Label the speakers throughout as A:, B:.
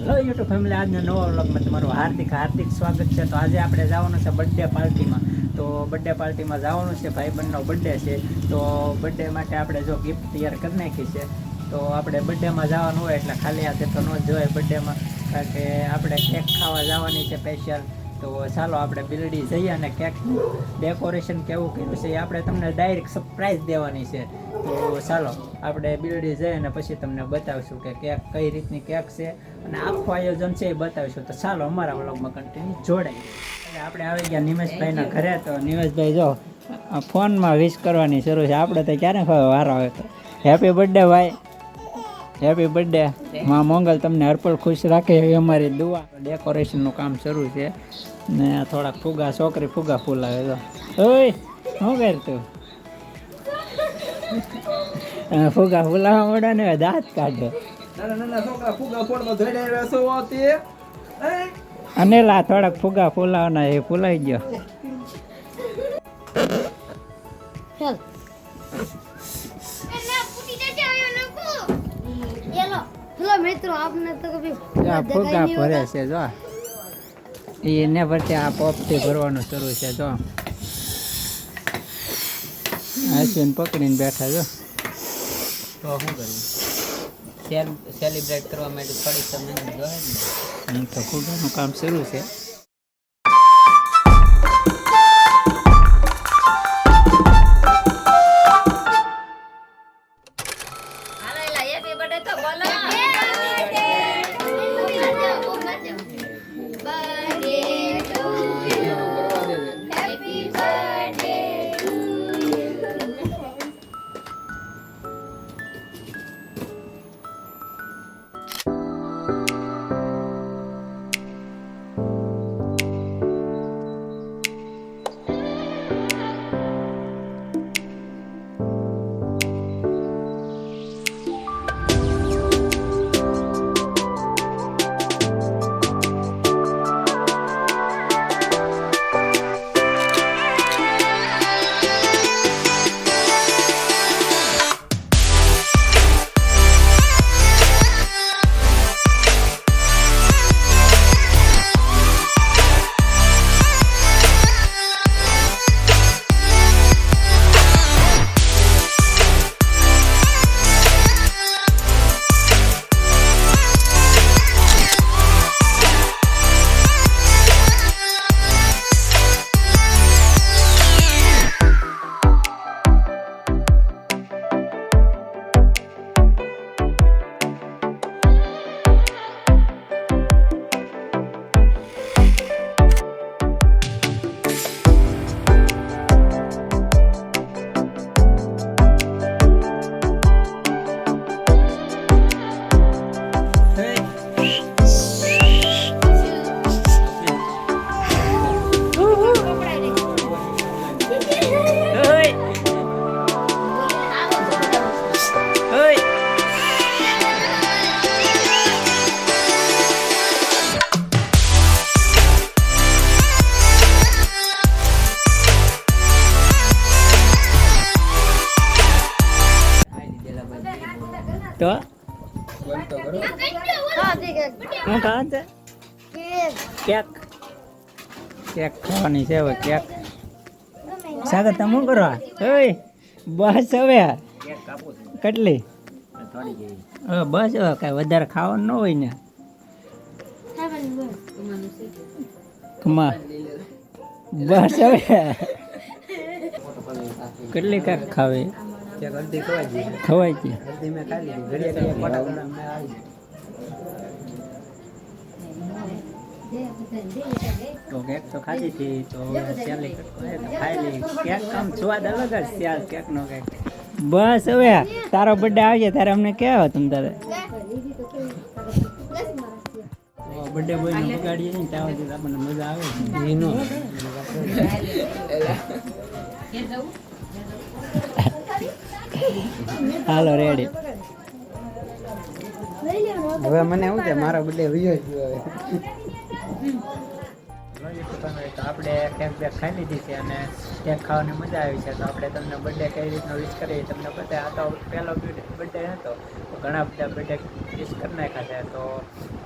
A: Hello YouTube family આજના નવા વ્લોગમાં તમારું હાર્દિક હાર્દિક સ્વાગત છે. તો આજે આપણે જવાનું છે બર્થડે પાર્ટીમાં તો બર્થડે પાર્ટીમાં જવાનું છે, ભાઈબંધનો બર્થડે છે. તો બર્થડે માટે આપણે જો ગિફ્ટ તૈયાર કરી નાખી છે. તો આપણે બર્થડેમાં જવાનું હોય એટલે ખાલી હાથે તો ન જ જવાય બર્થડેમાં કારણ કે આપણે કેક ખાવા જવાની છે સ્પેશિયલ તો ચાલો આપણે બિલડી જઈએ અને કેકનું ડેકોરેશન કેવું કર્યું છે એ આપણે તમને ડાયરેક્ટ સરપ્રાઈઝ દેવાની છે. તો ચાલો આપણે બિલડી જઈએ અને પછી તમને બતાવશું કે કેક કઈ રીતની કેક છે અને આખું આયોજન છે એ બતાવીશું. તો ચાલો અમારા વ્લોગમાં કન્ટિન્યુ જોડાઈ એટલે આપણે આવી ગયા નિમેશભાઈના ઘરે. તો નિમેશભાઈ જો ફોનમાં વિશ કરવાની શરૂ છે. આપણે તો ક્યારે વારો આવે તો. હેપી બર્થડે ભાઈ. હેપી બર્થડે માં મંગલ તમને હરપળ ખુશ રાખે એવી અમારી દુઆ. ડેકોરેશનનું કામ શરૂ છે. ને થોડાક ફુગા છોકરી ફુગા ફૂલાવે તો. ઓય શું કર તું ફુગા ફૂલાવા મળે ને દાંત કાઢે? અને લા થોડાક ફુગા ફૂલાવાના એ ફૂલાઈ ગયો.
B: મિત્રો આપને તો કભી
A: આ ફુગા ભરે છે જો એને પરથી આ પોપથી ભરવાનું શરૂ છે જો. આઈસ્ક્રીમ પકડીને બેઠા જો.
C: તો શું કરવું? સેલિબ્રેટ કરવા માટે થોડીક સમય જોઈએ ને.
A: તો ફુગાનું કામ શરૂ છે. તો? હું ખાવા છે કેક. કેક ખાવાની છે હવે સાગર, તમે શું કરો? ઓય, બસ હવે. કેટલી? હવે બસ હવે, કાંઈ વધારે ખાવાનું ન હોય ને. કમા બસ હવે. કેટલી કાંક ખાવી?
C: ગઈ.
A: ખવાય
C: આવી.
A: તો કેક તો ખાધી હતી તો ચાલી ખાઈ લઈ કેક આમ સ્વાદ અલગ જ છે આ કેકનો કેક. બસ હવે તારો બર્થડે આવજે ત્યારે અમને કહેવો તમ તારે. બર્થડે બોય ને બગાડીએ ને ત્યાં સુધી આપણને મજા આવે. ને.
C: એનો
A: હાલો રેડી
C: હવે મને એવું છે મારો બર્થડે વિયો જ હવે.
A: આપણે કેક બેક ખાઈ લીધી છે અને કેક ખાવાની મજા આવી છે. તો આપણે તમને બર્થડે કઈ રીતનો વિશ કરીએ તમને બધા આ તો પહેલો બર્થડે હતો. તો ઘણા બધા બર્થડે વિશ કરી નાખ્યા છે. તો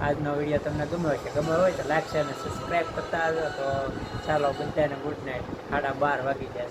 A: આજનો વીડિયો તમને ગમ્યો છે ગમ્યો હોય તો લાગશે અને સબસ્ક્રાઈબ કરતા આવજો. તો ચાલો બધાને ગુડ નાઇટ સાડા બાર વાગી છે.